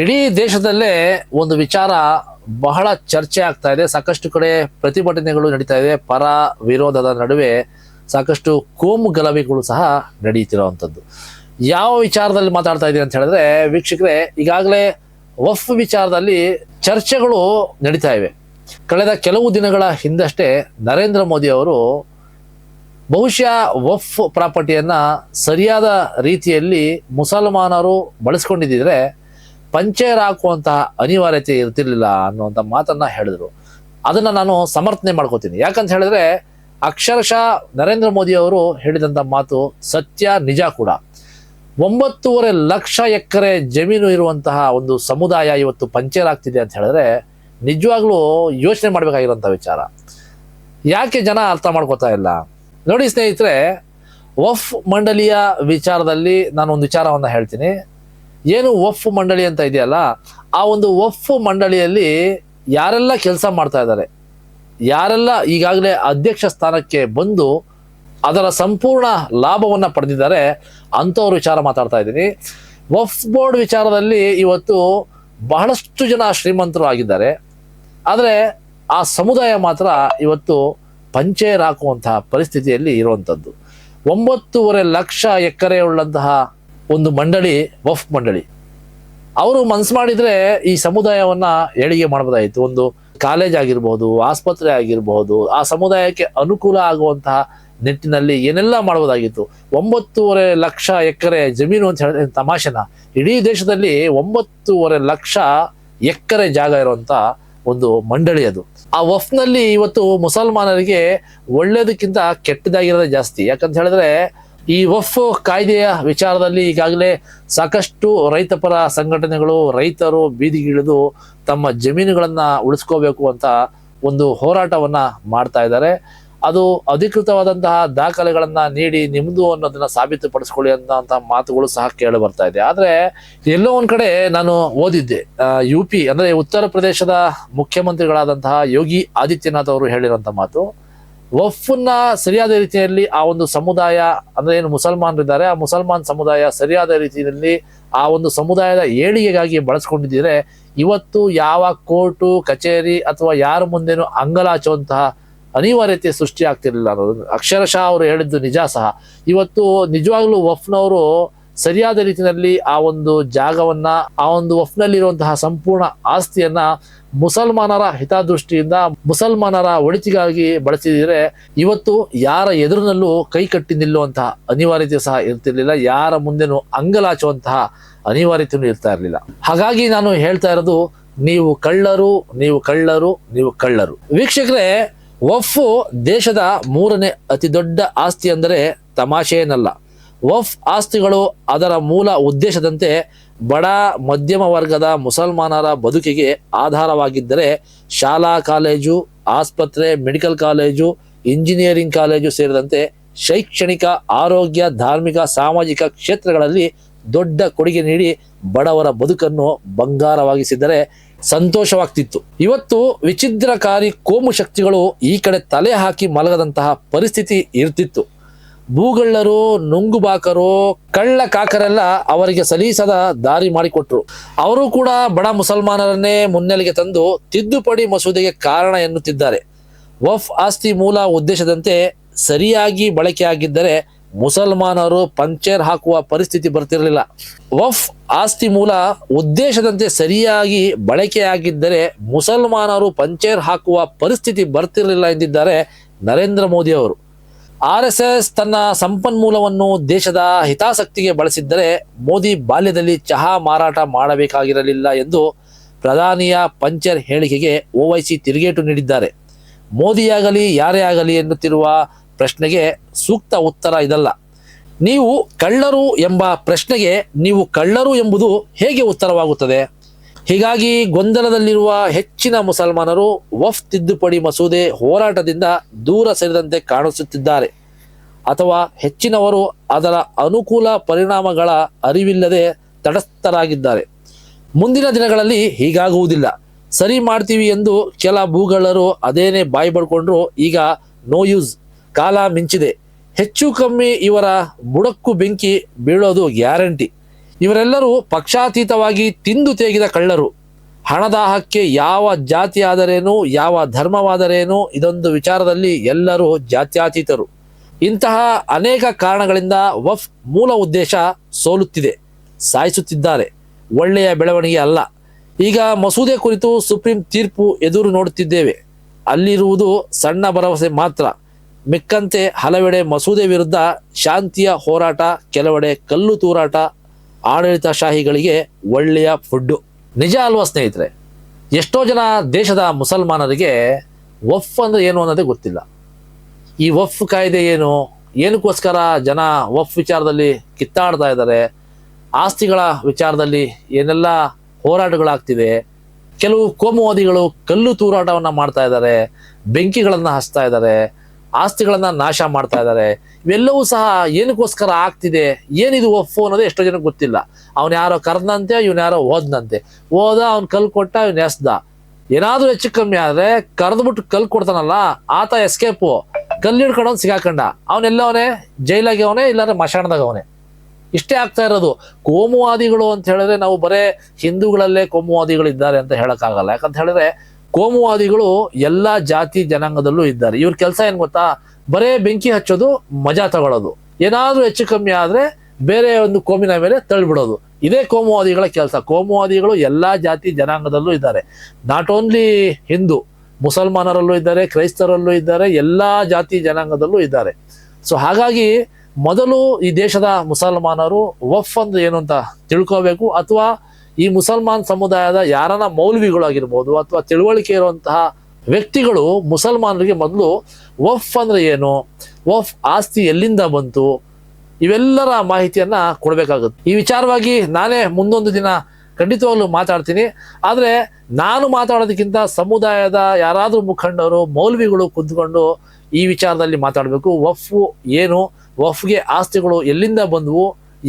ಇಡೀ ದೇಶದಲ್ಲೇ ಒಂದು ವಿಚಾರ ಬಹಳ ಚರ್ಚೆ ಆಗ್ತಾ ಇದೆ. ಸಾಕಷ್ಟು ಕಡೆ ಪ್ರತಿಭಟನೆಗಳು ನಡೀತಾ ಇದೆ. ಪರ ವಿರೋಧದ ನಡುವೆ ಸಾಕಷ್ಟು ಕೋಮು ಗಲಭೆಗಳು ಸಹ ನಡೆಯುತ್ತಿರುವಂಥದ್ದು. ಯಾವ ವಿಚಾರದಲ್ಲಿ ಮಾತಾಡ್ತಾ ಇದ್ದೀನಿ ಅಂತ ಹೇಳಿದ್ರೆ, ವೀಕ್ಷಕರೇ, ಈಗಾಗಲೇ ವಫ್ ವಿಚಾರದಲ್ಲಿ ಚರ್ಚೆಗಳು ನಡೀತಾ ಇವೆ. ಕಳೆದ ಕೆಲವು ದಿನಗಳ ಹಿಂದಷ್ಟೇ ನರೇಂದ್ರ ಮೋದಿ ಅವರು ಬಹುಶಃ ವಫ್ ಪ್ರಾಪರ್ಟಿಯನ್ನ ಸರಿಯಾದ ರೀತಿಯಲ್ಲಿ ಮುಸಲ್ಮಾನರು ಬಳಸ್ಕೊಂಡಿದ್ದಿದ್ರೆ ಪಂಚೇರ್ ಹಾಕುವಂತಹ ಅನಿವಾರ್ಯತೆ ಇರ್ತಿರ್ಲಿಲ್ಲ ಅನ್ನುವಂಥ ಮಾತನ್ನ ಹೇಳಿದ್ರು. ಅದನ್ನ ನಾನು ಸಮರ್ಥನೆ ಮಾಡ್ಕೋತೀನಿ. ಯಾಕಂತ ಹೇಳಿದ್ರೆ, ಅಕ್ಷರಶಃ ನರೇಂದ್ರ ಮೋದಿ ಅವರು ಹೇಳಿದಂಥ ಮಾತು ಸತ್ಯ, ನಿಜ ಕೂಡ. ಒಂಬತ್ತೂವರೆ ಲಕ್ಷ ಎಕರೆ ಜಮೀನು ಇರುವಂತಹ ಒಂದು ಸಮುದಾಯ ಇವತ್ತು ಪಂಚರ್ ಆಗ್ತಿದೆ ಅಂತ ಹೇಳಿದ್ರೆ, ನಿಜವಾಗ್ಲೂ ಯೋಚನೆ ಮಾಡಬೇಕಾಗಿರುವಂಥ ವಿಚಾರ. ಯಾಕೆ ಜನ ಅರ್ಥ ಮಾಡ್ಕೋತಾ ಇಲ್ಲ? ನೋಡಿ ಸ್ನೇಹಿತರೆ ವಫ್ ಮಂಡಳಿಯ ವಿಚಾರದಲ್ಲಿ ನಾನು ಒಂದು ವಿಚಾರವನ್ನ ಹೇಳ್ತೀನಿ. ಏನು ವಫ್ ಮಂಡಳಿ ಅಂತ ಇದೆಯಲ್ಲ, ಆ ಒಂದು ವಫ್ ಮಂಡಳಿಯಲ್ಲಿ ಯಾರೆಲ್ಲ ಕೆಲಸ ಮಾಡ್ತಾ ಇದ್ದಾರೆ, ಯಾರೆಲ್ಲ ಈಗಾಗಲೇ ಅಧ್ಯಕ್ಷ ಸ್ಥಾನಕ್ಕೆ ಬಂದು ಅದರ ಸಂಪೂರ್ಣ ಲಾಭವನ್ನ ಪಡೆದಿದ್ದಾರೆ, ಅಂಥವ್ರ ವಿಚಾರ ಮಾತಾಡ್ತಾ ಇದ್ದೀನಿ. ವಫ್ ಬೋರ್ಡ್ ವಿಚಾರದಲ್ಲಿ ಇವತ್ತು ಬಹಳಷ್ಟು ಜನ ಶ್ರೀಮಂತರು ಆಗಿದ್ದಾರೆ. ಆದರೆ ಆ ಸಮುದಾಯ ಮಾತ್ರ ಇವತ್ತು ಪಂಚೇರ್ ಹಾಕುವಂತಹ ಪರಿಸ್ಥಿತಿಯಲ್ಲಿ ಇರುವಂಥದ್ದು. ಒಂಬತ್ತೂವರೆ ಲಕ್ಷ ಎಕರೆ ಉಳ್ಳಂತಹ ಒಂದು ಮಂಡಳಿ, ವಫ್ ಮಂಡಳಿ. ಅವರು ಮನ್ಸು ಮಾಡಿದ್ರೆ ಈ ಸಮುದಾಯವನ್ನ ಏಳಿಗೆ ಮಾಡಬಹುದಾಯಿತು ಒಂದು ಕಾಲೇಜ್ ಆಗಿರ್ಬೋದು, ಆಸ್ಪತ್ರೆ ಆಗಿರಬಹುದು ಆ ಸಮುದಾಯಕ್ಕೆ ಅನುಕೂಲ ಆಗುವಂತಹ ನಿಟ್ಟಿನಲ್ಲಿ ಏನೆಲ್ಲ ಮಾಡಬಹುದಾಗಿತ್ತು ಒಂಬತ್ತೂವರೆ ಲಕ್ಷ ಎಕರೆ ಜಮೀನು ಅಂತ ಹೇಳಿದ್ರೆ ತಮಾಷೆನ. ಇಡೀ ದೇಶದಲ್ಲಿ ಒಂಬತ್ತೂವರೆ ಲಕ್ಷ ಎಕರೆ ಜಾಗ ಇರುವಂತ ಒಂದು ಮಂಡಳಿ ಅದು. ಆ ವಫ್ನಲ್ಲಿ ಇವತ್ತು ಮುಸಲ್ಮಾನರಿಗೆ ಒಳ್ಳೇದಕ್ಕಿಂತ ಕೆಟ್ಟದಾಗಿರೋದೇ ಜಾಸ್ತಿ. ಯಾಕಂತ ಹೇಳಿದ್ರೆ ಈ ಒಫ್ ಕಾಯ್ದೆಯ ವಿಚಾರದಲ್ಲಿ ಈಗಾಗಲೇ ಸಾಕಷ್ಟು ರೈತಪರ ಸಂಘಟನೆಗಳು, ರೈತರು ಬೀದಿಗಿಳಿದು ತಮ್ಮ ಜಮೀನುಗಳನ್ನು ಉಳಿಸ್ಕೋಬೇಕು ಅಂತ ಒಂದು ಹೋರಾಟವನ್ನ ಮಾಡ್ತಾ ಇದ್ದಾರೆ. ಅದು ಅಧಿಕೃತವಾದಂತಹ ದಾಖಲೆಗಳನ್ನು ನೀಡಿ ನಿಮ್ಮದು ಅನ್ನೋದನ್ನ ಸಾಬೀತುಪಡಿಸ್ಕೊಳ್ಳಿ ಅನ್ನೋಂತಹ ಮಾತುಗಳು ಸಹ ಕೇಳಿ ಬರ್ತಾ ಇದೆ. ಆದ್ರೆ ಎಲ್ಲೋ ಒಂದು ಕಡೆ ನಾನು ಓದಿದ್ದೆ ಯು ಪಿ ಅಂದ್ರೆ ಉತ್ತರ ಪ್ರದೇಶದ ಮುಖ್ಯಮಂತ್ರಿಗಳಾದಂತಹ ಯೋಗಿ ಆದಿತ್ಯನಾಥ್ ಅವರು ಹೇಳಿರೋಂಥ ಮಾತು ವಫ್ನ ಸರಿಯಾದ ರೀತಿಯಲ್ಲಿ ಆ ಒಂದು ಸಮುದಾಯ, ಅಂದ್ರೆ ಏನು ಮುಸಲ್ಮಾನರಿದ್ದಾರೆ, ಆ ಮುಸಲ್ಮಾನ್ ಸಮುದಾಯ ಸರಿಯಾದ ರೀತಿಯಲ್ಲಿ ಆ ಒಂದು ಸಮುದಾಯದ ಏಳಿಗೆಗಾಗಿ ಬಳಸ್ಕೊಂಡಿದ್ದರೆ. ಇವತ್ತು ಯಾವ ಕೋರ್ಟು, ಕಚೇರಿ ಅಥವಾ ಯಾರ ಮುಂದೇನು ಅಂಗಲಾಚುವಂತಹ ಅನಿವಾರ್ಯತೆ ಸೃಷ್ಟಿ ಆಗ್ತಿರ್ಲಿಲ್ಲ ಅನ್ನೋದು. ಅಕ್ಷರಶಃ ಅವರು ಹೇಳಿದ್ದು ನಿಜ ಸಹ. ಇವತ್ತು ನಿಜವಾಗ್ಲೂ ವಫ್ನವರು ಸರಿಯಾದ ರೀತಿಯಲ್ಲಿ ಆ ಒಂದು ಜಾಗವನ್ನ, ಆ ಒಂದು ವಫ್ನಲ್ಲಿರುವಂತಹ ಸಂಪೂರ್ಣ ಆಸ್ತಿಯನ್ನ ಮುಸಲ್ಮಾನರ ಹಿತದೃಷ್ಟಿಯಿಂದ ಮುಸಲ್ಮಾನರ ಒಳಿತಿಗಾಗಿ ಬಳಸಿದರೆ ಇವತ್ತು ಯಾರ ಎದುರಿನಲ್ಲೂ ಕೈ ಕಟ್ಟಿ ನಿಲ್ಲುವಂತಹ ಅನಿವಾರ್ಯತೆ ಸಹ ಇರ್ತಿರ್ಲಿಲ್ಲ. ಯಾರ ಮುಂದೆನೂ ಅಂಗಲಾಚುವಂತಹ ಅನಿವಾರ್ಯತೆಯೂ ಇರ್ತಾ ಇರಲಿಲ್ಲ. ಹಾಗಾಗಿ ನಾನು ಹೇಳ್ತಾ ಇರೋದು, ನೀವು ಕಳ್ಳರು ನೀವು ಕಳ್ಳರು ನೀವು ಕಳ್ಳರು. ವೀಕ್ಷಕರೇ ವಫ್ ದೇಶದ ಮೂರನೇ ಅತಿ ದೊಡ್ಡ ಆಸ್ತಿ ಅಂದರೆ ತಮಾಷೆಯೇನಲ್ಲ. ವಫ್ ಆಸ್ತಿಗಳು ಅದರ ಮೂಲ ಉದ್ದೇಶದಂತೆ ಬಡ, ಮಧ್ಯಮ ವರ್ಗದ ಮುಸಲ್ಮಾನರ ಬದುಕಿಗೆ ಆಧಾರವಾಗಿದ್ದರೆ ಶಾಲಾ ಕಾಲೇಜು, ಆಸ್ಪತ್ರೆ, ಮೆಡಿಕಲ್ ಕಾಲೇಜು, ಇಂಜಿನಿಯರಿಂಗ್ ಕಾಲೇಜು ಸೇರಿದಂತೆ ಶೈಕ್ಷಣಿಕ, ಆರೋಗ್ಯ, ಧಾರ್ಮಿಕ, ಸಾಮಾಜಿಕ ಕ್ಷೇತ್ರಗಳಲ್ಲಿ ದೊಡ್ಡ ಕೊಡುಗೆ ನೀಡಿ ಬಡವರ ಬದುಕನ್ನು ಬಂಗಾರವಾಗಿಸಿದರೆ ಸಂತೋಷವಾಗ್ತಿತ್ತು. ಇವತ್ತು ವಿಚಿದ್ರಕಾರಿ ಕೋಮು ಶಕ್ತಿಗಳು ಈ ಕಡೆ ತಲೆ ಹಾಕಿ ಮಲಗದಂತಹ ಪರಿಸ್ಥಿತಿ ಇರ್ತಿತ್ತು. ಭೂಗಳ್ಳರು ನುಂಗುಬಾಕರು ಕಳ್ಳ ಕಾಕರೆಲ್ಲ ಅವರಿಗೆ ಸಲೀಸದ ದಾರಿ ಮಾಡಿಕೊಟ್ರು. ಅವರು ಕೂಡ ಬಡ ಮುಸಲ್ಮಾನರನ್ನೇ ಮುನ್ನೆಲೆಗೆ ತಂದು ತಿದ್ದುಪಡಿ ಮಸೂದೆಗೆ ಕಾರಣ ಎನ್ನುತ್ತಿದ್ದಾರೆ. ವಫ್ ಆಸ್ತಿ ಮೂಲ ಉದ್ದೇಶದಂತೆ ಸರಿಯಾಗಿ ಬಳಕೆಯಾಗಿದ್ದರೆ ಮುಸಲ್ಮಾನರು ಪಂಚರ್ ಹಾಕುವ ಪರಿಸ್ಥಿತಿ ಬರ್ತಿರಲಿಲ್ಲ. ವಫ್ ಆಸ್ತಿ ಮೂಲ ಉದ್ದೇಶದಂತೆ ಸರಿಯಾಗಿ ಬಳಕೆಯಾಗಿದ್ದರೆ ಮುಸಲ್ಮಾನರು ಪಂಚೇರ್ ಹಾಕುವ ಪರಿಸ್ಥಿತಿ ಬರ್ತಿರಲಿಲ್ಲ ಎಂದಿದ್ದಾರೆ ನರೇಂದ್ರ ಮೋದಿ ಅವರು. ಆರ್ ಎಸ್ ಎಸ್ ತನ್ನ ಸಂಪನ್ಮೂಲವನ್ನು ದೇಶದ ಹಿತಾಸಕ್ತಿಗೆ ಬಳಸಿದ್ದರೆ ಮೋದಿ ಬಾಲ್ಯದಲ್ಲಿ ಚಹಾ ಮಾರಾಟ ಮಾಡಬೇಕಾಗಿರಲಿಲ್ಲ ಎಂದು ಪ್ರಧಾನಿಯ ಪಂಚರ್ ಹೇಳಿಕೆಗೆ ಓವೈಸಿ ತಿರುಗೇಟು ನೀಡಿದ್ದಾರೆ. ಮೋದಿಯಾಗಲಿ, ಯಾರೇ ಆಗಲಿ ಎನ್ನುತ್ತಿರುವ ಪ್ರಶ್ನೆಗೆ ಸೂಕ್ತ ಉತ್ತರ ಇದಲ್ಲ. ನೀವು ಕಳ್ಳರು ಎಂಬ ಪ್ರಶ್ನೆಗೆ ನೀವು ಕಳ್ಳರು ಎಂಬುದು ಹೇಗೆ ಉತ್ತರವಾಗುತ್ತದೆ? ಹೀಗಾಗಿ ಗೊಂದಲದಲ್ಲಿರುವ ಹೆಚ್ಚಿನ ಮುಸಲ್ಮಾನರು ವಫ್ ತಿದ್ದುಪಡಿ ಮಸೂದೆ ಹೋರಾಟದಿಂದ ದೂರ ಸರಿದಂತೆ ಕಾಣಿಸುತ್ತಿದ್ದಾರೆ. ಅಥವಾ ಹೆಚ್ಚಿನವರು ಅದರ ಅನುಕೂಲ ಪರಿಣಾಮಗಳ ಅರಿವಿಲ್ಲದೆ ತಟಸ್ಥರಾಗಿದ್ದಾರೆ. ಮುಂದಿನ ದಿನಗಳಲ್ಲಿ ಹೀಗಾಗುವುದಿಲ್ಲ. ಸರಿ ಮಾಡ್ತೀವಿ ಎಂದು ಕೆಲ ಭೂಗಳರು ಅದೇನೇ ಬಾಯಿ ಪಡ್ಕೊಂಡ್ರು ಈಗ ನೋ ಯೂಸ್, ಕಾಲ ಮಿಂಚಿದೆ. ಹೆಚ್ಚು ಕಮ್ಮಿ ಇವರ ಬುಡಕ್ಕು ಬೆಂಕಿ ಬೀಳೋದು ಗ್ಯಾರಂಟಿ. ಇವರೆಲ್ಲರೂ ಪಕ್ಷಾತೀತವಾಗಿ ತಿಂದು ತೇಗಿದ ಕಳ್ಳರು. ಹಣದಾಹಕ್ಕೆ ಯಾವ ಜಾತಿಯಾದರೇನು, ಯಾವ ಧರ್ಮವಾದರೇನು, ಇದೊಂದು ವಿಚಾರದಲ್ಲಿ ಎಲ್ಲರೂ ಜಾತ್ಯಾತೀತರು. ಇಂತಹ ಅನೇಕ ಕಾರಣಗಳಿಂದ ವಫ್ ಮೂಲ ಉದ್ದೇಶ ಸೋಲುತ್ತಿದೆ, ಸಾಯಿಸುತ್ತಿದ್ದಾರೆ, ಒಳ್ಳೆಯ ಬೆಳವಣಿಗೆ ಅಲ್ಲ. ಈಗ ಮಸೂದೆ ಕುರಿತು ಸುಪ್ರೀಂ ತೀರ್ಪು ಎದುರು ನೋಡುತ್ತಿದ್ದೇವೆ. ಅಲ್ಲಿರುವುದು ಸಣ್ಣ ಭರವಸೆ ಮಾತ್ರ. ಮಿಕ್ಕಂತೆ ಹಲವೆಡೆ ಮಸೂದೆ ವಿರುದ್ಧ ಶಾಂತಿಯ ಹೋರಾಟ, ಕೆಲವೆಡೆ ಕಲ್ಲು ತೂರಾಟ ಆಡಳಿತಶಾಹಿಗಳಿಗೆ ಒಳ್ಳೆಯ ಫುಡ್ಡು. ನಿಜ ಅಲ್ವಾ ಸ್ನೇಹಿತರೆ? ಎಷ್ಟೋ ಜನ ದೇಶದ ಮುಸಲ್ಮಾನರಿಗೆ ವಫ್ ಅಂದರೆ ಏನು ಅನ್ನೋದೇ ಗೊತ್ತಿಲ್ಲ. ಈ ವಫ್ ಕಾಯ್ದೆ ಏನು? ಏನಕ್ಕೋಸ್ಕರ ಜನ ವಫ್ ವಿಚಾರದಲ್ಲಿ ಕಿತ್ತಾಡ್ತಾ ಇದ್ದಾರೆ? ಆಸ್ತಿಗಳ ವಿಚಾರದಲ್ಲಿ ಏನೆಲ್ಲ ಹೋರಾಟಗಳಾಗ್ತಿವೆ? ಕೆಲವು ಕೋಮುವಾದಿಗಳು ಕಲ್ಲು ತೂರಾಟವನ್ನು ಮಾಡ್ತಾ ಇದ್ದಾರೆ. ಬೆಂಕಿಗಳನ್ನು ಹಚ್ತಾ ಇದ್ದಾರೆ. ಆಸ್ತಿಗಳನ್ನು ನಾಶ ಮಾಡ್ತಾ ಇದ್ದಾರೆ. ಇವೆಲ್ಲವೂ ಸಹ ಏನಕ್ಕೋಸ್ಕರ ಆಗ್ತಿದೆ? ಏನಿದು ಒಪ್ಪು ಅನ್ನೋದು ಎಷ್ಟೋ ಜನಕ್ಕೆ ಗೊತ್ತಿಲ್ಲ. ಅವನು ಯಾರೋ ಕರೆದಂತೆ ಇವನು ಯಾರೋ ಓದ್ನಂತೆ. ಓದ, ಅವ್ನು ಕಲ್ ಕೊಟ್ಟ, ಇವನು ಎಸ್ದ. ಏನಾದ್ರೂ ಹೆಚ್ಚು ಕಮ್ಮಿ ಆದ್ರೆ ಕರೆದ್ಬಿಟ್ಟು ಕಲ್ ಕೊಡ್ತಾನಲ್ಲ, ಆತ ಎಸ್ಕೇಪು ಕಲ್ಲು ಹಿಡ್ಕೊಂಡವ್ನು ಸಿಗಾಕಂಡ. ಅವನೆಲ್ಲವನೇ ಜೈಲಾಗಿ ಅವನೇ, ಇಲ್ಲಾಂದ್ರೆ ಮಶಾಣದಾಗ ಅವನೇ? ಇಷ್ಟೇ ಆಗ್ತಾ ಇರೋದು. ಕೋಮುವಾದಿಗಳು ಅಂತ ಹೇಳಿದ್ರೆ ನಾವು ಬರೇ ಹಿಂದೂಗಳಲ್ಲೇ ಕೋಮುವಾದಿಗಳು ಇದ್ದಾರೆ ಅಂತ ಹೇಳಕ್ಕಾಗಲ್ಲ. ಯಾಕಂತ ಹೇಳಿದ್ರೆ ಕೋಮುವಾದಿಗಳು ಎಲ್ಲ ಜಾತಿ ಜನಾಂಗದಲ್ಲೂ ಇದ್ದಾರೆ. ಇವ್ರ ಕೆಲಸ ಏನು ಗೊತ್ತಾ? ಬರೇ ಬೆಂಕಿ ಹಚ್ಚೋದು, ಮಜಾ ತಗೊಳ್ಳೋದು ಏನಾದರೂ ಹೆಚ್ಚು ಕಮ್ಮಿ ಆದ್ರೆ ಬೇರೆ ಒಂದು ಕೋಮಿನ ಮೇಲೆ ತಳ್ಳಿಬಿಡೋದು ಇದೇ ಕೋಮುವಾದಿಗಳ ಕೆಲಸ. ಕೋಮುವಾದಿಗಳು ಎಲ್ಲಾ ಜಾತಿ ಜನಾಂಗದಲ್ಲೂ ಇದ್ದಾರೆ. ನಾಟ್ ಓನ್ಲಿ ಹಿಂದೂ, ಮುಸಲ್ಮಾನರಲ್ಲೂ ಇದ್ದಾರೆ, ಕ್ರೈಸ್ತರಲ್ಲೂ ಇದ್ದಾರೆ, ಎಲ್ಲಾ ಜಾತಿ ಜನಾಂಗದಲ್ಲೂ ಇದ್ದಾರೆ. ಸೊ ಹಾಗಾಗಿ ಮೊದಲು ಈ ದೇಶದ ಮುಸಲ್ಮಾನರು ವಫ್ ಅಂದ್ರೆ ಏನು ಅಂತ ತಿಳ್ಕೋಬೇಕು, ಅಥವಾ ಈ ಮುಸಲ್ಮಾನ್ ಸಮುದಾಯದ ಯಾರನ್ನ ಮೌಲ್ವಿಗಳಾಗಿರ್ಬೋದು ಅಥವಾ ತಿಳುವಳಿಕೆ ಇರುವಂತಹ ವ್ಯಕ್ತಿಗಳು ಮುಸಲ್ಮಾನರಿಗೆ ಮೊದಲು ವಫ್ ಅಂದ್ರೆ ಏನು? ವಫ್ ಆಸ್ತಿ ಎಲ್ಲಿಂದ ಬಂತು? ಇವೆಲ್ಲರ ಮಾಹಿತಿಯನ್ನ ಕೊಡಬೇಕಾಗುತ್ತೆ. ಈ ವಿಚಾರವಾಗಿ ನಾನೇ ಮುಂದೊಂದು ದಿನ ಖಂಡಿತವಾಗ್ಲೂ ಮಾತಾಡ್ತೀನಿ. ಆದರೆ ನಾನು ಮಾತಾಡೋದಕ್ಕಿಂತ ಸಮುದಾಯದ ಯಾರಾದರೂ ಮುಖಂಡರು, ಮೌಲ್ವಿಗಳು ಕುಂತ್ಕೊಂಡು ಈ ವಿಚಾರದಲ್ಲಿ ಮಾತಾಡಬೇಕು. ವಫ್ ಏನು? ವಫ್ಗೆ ಆಸ್ತಿಗಳು ಎಲ್ಲಿಂದ ಬಂದವು?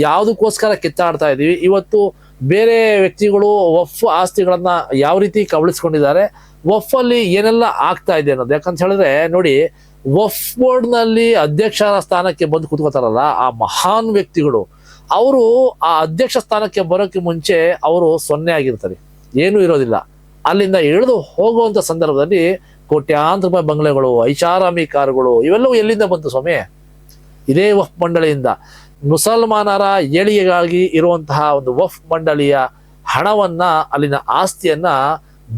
ಯಾವುದಕ್ಕೋಸ್ಕರ ಕಿತ್ತಾಡ್ತಾ ಇದ್ದೀವಿ? ಇವತ್ತು ಬೇರೆ ವ್ಯಕ್ತಿಗಳು ವಫ್ ಆಸ್ತಿಗಳನ್ನ ಯಾವ ರೀತಿ ಕಬಳಿಸ್ಕೊಂಡಿದ್ದಾರೆ ಅಲ್ಲಿ ಏನೆಲ್ಲ ಆಗ್ತಾ ಇದೆ ಅನ್ನೋದು. ಯಾಕಂತ ಹೇಳಿದ್ರೆ, ನೋಡಿ ವಫ್ ಬೋರ್ಡ್ನಲ್ಲಿ ಅಧ್ಯಕ್ಷರ ಸ್ಥಾನಕ್ಕೆ ಬಂದು ಕೂತ್ಕೋತಾರಲ್ಲ, ಆ ಮಹಾನ್ ವ್ಯಕ್ತಿಗಳು, ಅವರು ಆ ಅಧ್ಯಕ್ಷ ಸ್ಥಾನಕ್ಕೆ ಬರೋಕ್ಕೆ ಮುಂಚೆ ಅವರು ಸೊನ್ನೆ ಆಗಿರ್ತಾರೆ. ಏನೂ ಇರೋದಿಲ್ಲ. ಅಲ್ಲಿಂದ ಇಳಿದು ಹೋಗುವಂತ ಸಂದರ್ಭದಲ್ಲಿ ಕೋಟ್ಯಾಂತರ ರೂಪಾಯಿ ಬಂಗ್ಲೆಗಳು, ಐಷಾರಾಮಿ ಕಾರುಗಳು, ಇವೆಲ್ಲವೂ ಎಲ್ಲಿಂದ ಬಂತು ಸ್ವಾಮಿ? ಇದೇ ವಫ್ ಮಂಡಳಿಯಿಂದ. ಮುಸಲ್ಮಾನರ ಏಳಿಗೆಗಾಗಿ ಇರುವಂತಹ ಒಂದು ವಫ್ ಮಂಡಳಿಯ ಹಣವನ್ನ, ಅಲ್ಲಿನ ಆಸ್ತಿಯನ್ನ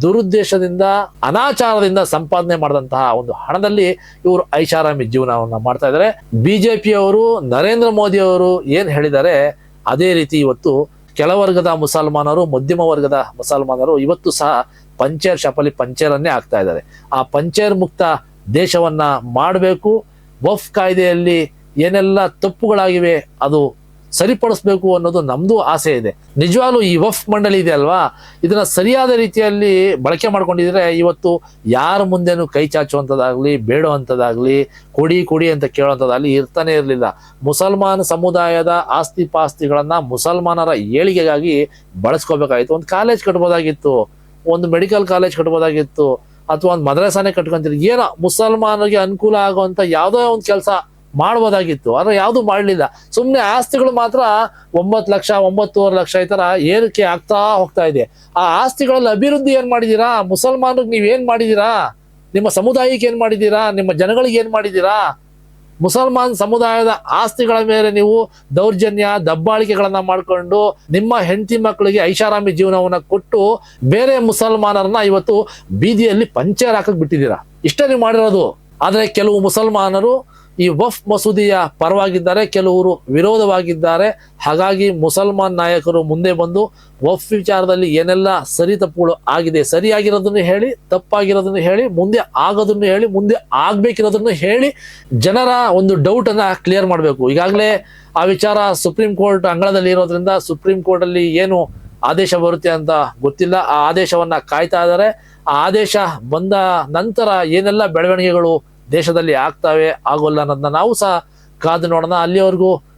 ದುರುದ್ದೇಶದಿಂದ, ಅನಾಚಾರದಿಂದ ಸಂಪಾದನೆ ಮಾಡಿದಂತಹ ಒಂದು ಹಣದಲ್ಲಿ ಇವರು ಐಷಾರಾಮಿ ಜೀವನವನ್ನ ಮಾಡ್ತಾ ಇದ್ದಾರೆ. ಬಿಜೆಪಿಯವರು, ನರೇಂದ್ರ ಮೋದಿ ಅವರು ಏನ್ ಹೇಳಿದ್ದಾರೆ, ಅದೇ ರೀತಿ ಇವತ್ತು ಕೆಳವರ್ಗದ ಮುಸಲ್ಮಾನರು, ಮಧ್ಯಮ ವರ್ಗದ ಮುಸಲ್ಮಾನರು ಇವತ್ತು ಸಹ ಪಂಚೇರ್ ಶಪಲಿ ಪಂಚೇರನ್ನೇ ಆಗ್ತಾ ಇದ್ದಾರೆ. ಆ ಪಂಚೇರ್ ಮುಕ್ತ ದೇಶವನ್ನ ಮಾಡಬೇಕು. ವಫ್ ಕಾಯ್ದೆಯಲ್ಲಿ ಏನೆಲ್ಲ ತಪ್ಪುಗಳಾಗಿವೆ ಅದು ಸರಿಪಡಿಸ್ಬೇಕು ಅನ್ನೋದು ನಮ್ದು ಆಸೆ ಇದೆ. ನಿಜವಾಗ್ಲು ಈ ವಫ್ ಮಂಡಳಿ ಇದೆ ಅಲ್ವಾ? ಇದನ್ನ ಸರಿಯಾದ ರೀತಿಯಲ್ಲಿ ಬಳಕೆ ಮಾಡ್ಕೊಂಡಿದ್ರೆ ಇವತ್ತು ಯಾರ ಮುಂದೆನೂ ಕೈ ಚಾಚುವಂಥದ್ದಾಗ್ಲಿ ಬೇಡುವಂಥದ್ದಾಗ್ಲಿ ಕೊಡಿ ಕೊಡಿ ಅಂತ ಕೇಳುವಂಥದ್ದಾಗ್ಲಿ ಇರ್ತಾನೆ ಇರಲಿಲ್ಲ. ಮುಸಲ್ಮಾನ ಸಮುದಾಯದ ಆಸ್ತಿ ಪಾಸ್ತಿಗಳನ್ನ ಮುಸಲ್ಮಾನರ ಏಳಿಗೆಗಾಗಿ ಬಳಸ್ಕೋಬೇಕಾಗಿತ್ತು. ಒಂದು ಕಾಲೇಜ್ ಕಟ್ಬೋದಾಗಿತ್ತು, ಒಂದು ಮೆಡಿಕಲ್ ಕಾಲೇಜ್ ಕಟ್ಬೋದಾಗಿತ್ತು, ಅಥವಾ ಒಂದು ಮದ್ರಸಾನೆ ಕಟ್ಕೊಂತೀರಿ. ಏನೋ ಮುಸಲ್ಮಾನರಿಗೆ ಅನುಕೂಲ ಆಗುವಂತ ಯಾವುದೋ ಒಂದು ಕೆಲಸ ಮಾಡ್ಬೋದಾಗಿತ್ತು. ಆದ್ರೆ ಯಾವುದು ಮಾಡಲಿಲ್ಲ. ಸುಮ್ಮನೆ ಆಸ್ತಿಗಳು ಮಾತ್ರ ಒಂಬತ್ತು ಲಕ್ಷ, ಒಂಬತ್ತೂವರೆ ಲಕ್ಷ ಈ ಥರ ಏರಿಕೆ ಆಗ್ತಾ ಹೋಗ್ತಾ ಇದೆ. ಆ ಆಸ್ತಿಗಳಲ್ಲಿ ಅಭಿವೃದ್ಧಿ ಏನ್ ಮಾಡಿದೀರಾ? ಮುಸಲ್ಮಾನರಿಗೆ ನೀವ್ ಏನ್ ಮಾಡಿದೀರಾ? ನಿಮ್ಮ ಸಮುದಾಯಕ್ಕೆ ಏನ್ ಮಾಡಿದೀರಾ? ನಿಮ್ಮ ಜನಗಳಿಗೆ ಏನ್ ಮಾಡಿದೀರಾ? ಮುಸಲ್ಮಾನ್ ಸಮುದಾಯದ ಆಸ್ತಿಗಳ ಮೇಲೆ ನೀವು ದೌರ್ಜನ್ಯ, ದಬ್ಬಾಳಿಕೆಗಳನ್ನ ಮಾಡಿಕೊಂಡು ನಿಮ್ಮ ಹೆಂಡತಿ ಮಕ್ಕಳಿಗೆ ಐಷಾರಾಮಿ ಜೀವನವನ್ನ ಕೊಟ್ಟು ಬೇರೆ ಮುಸಲ್ಮಾನರನ್ನ ಇವತ್ತು ಬೀದಿಯಲ್ಲಿ ಪಂಚರ್ ಹಾಕಕ್ ಬಿಟ್ಟಿದ್ದೀರಾ? ಇಷ್ಟೇ ನೀವು ಮಾಡಿರೋದು. ಆದರೆ ಕೆಲವು ಮುಸಲ್ಮಾನರು ಈ ವಫ್ ಮಸೂದಿಯ ಪರವಾಗಿದ್ದಾರೆ. ಕೆಲವರು ವಿರೋಧವಾಗಿದ್ದಾರೆ. ಹಾಗಾಗಿ ಮುಸಲ್ಮಾನ್ ನಾಯಕರು ಮುಂದೆ ಬಂದು ವಫ್ ವಿಚಾರದಲ್ಲಿ ಏನೆಲ್ಲ ಸರಿ ತಪ್ಪುಗಳು ಆಗಿದೆ, ಸರಿಯಾಗಿರೋದನ್ನು ಹೇಳಿ, ತಪ್ಪಾಗಿರೋದನ್ನು ಹೇಳಿ, ಮುಂದೆ ಆಗೋದನ್ನು ಹೇಳಿ, ಮುಂದೆ ಆಗ್ಬೇಕಿರೋದನ್ನು ಹೇಳಿ ಜನರ ಒಂದು ಡೌಟ್ ಅನ್ನ ಕ್ಲಿಯರ್ ಮಾಡಬೇಕು. ಈಗಾಗಲೇ ಆ ವಿಚಾರ ಸುಪ್ರೀಂ ಕೋರ್ಟ್ ಅಂಗಳದಲ್ಲಿ ಇರೋದ್ರಿಂದ ಸುಪ್ರೀಂ ಕೋರ್ಟ್ ಅಲ್ಲಿ ಏನು ಆದೇಶ ಬರುತ್ತೆ ಅಂತ ಗೊತ್ತಿಲ್ಲ. ಆ ಆದೇಶವನ್ನ ಕಾಯ್ತಾ ಇದ್ದಾರೆ. ಆ ಆದೇಶ ಬಂದ ನಂತರ ಏನೆಲ್ಲ ಬೆಳವಣಿಗೆಗಳು ದೇಶದಲ್ಲಿ ಆಗ್ತಾವೆ ಆಗೋಲ್ಲ ಅನ್ನೋದನ್ನ ನಾವು ಸಹ ಕಾದು ನೋಡೋಣ. ಅಲ್ಲಿವರೆಗೂ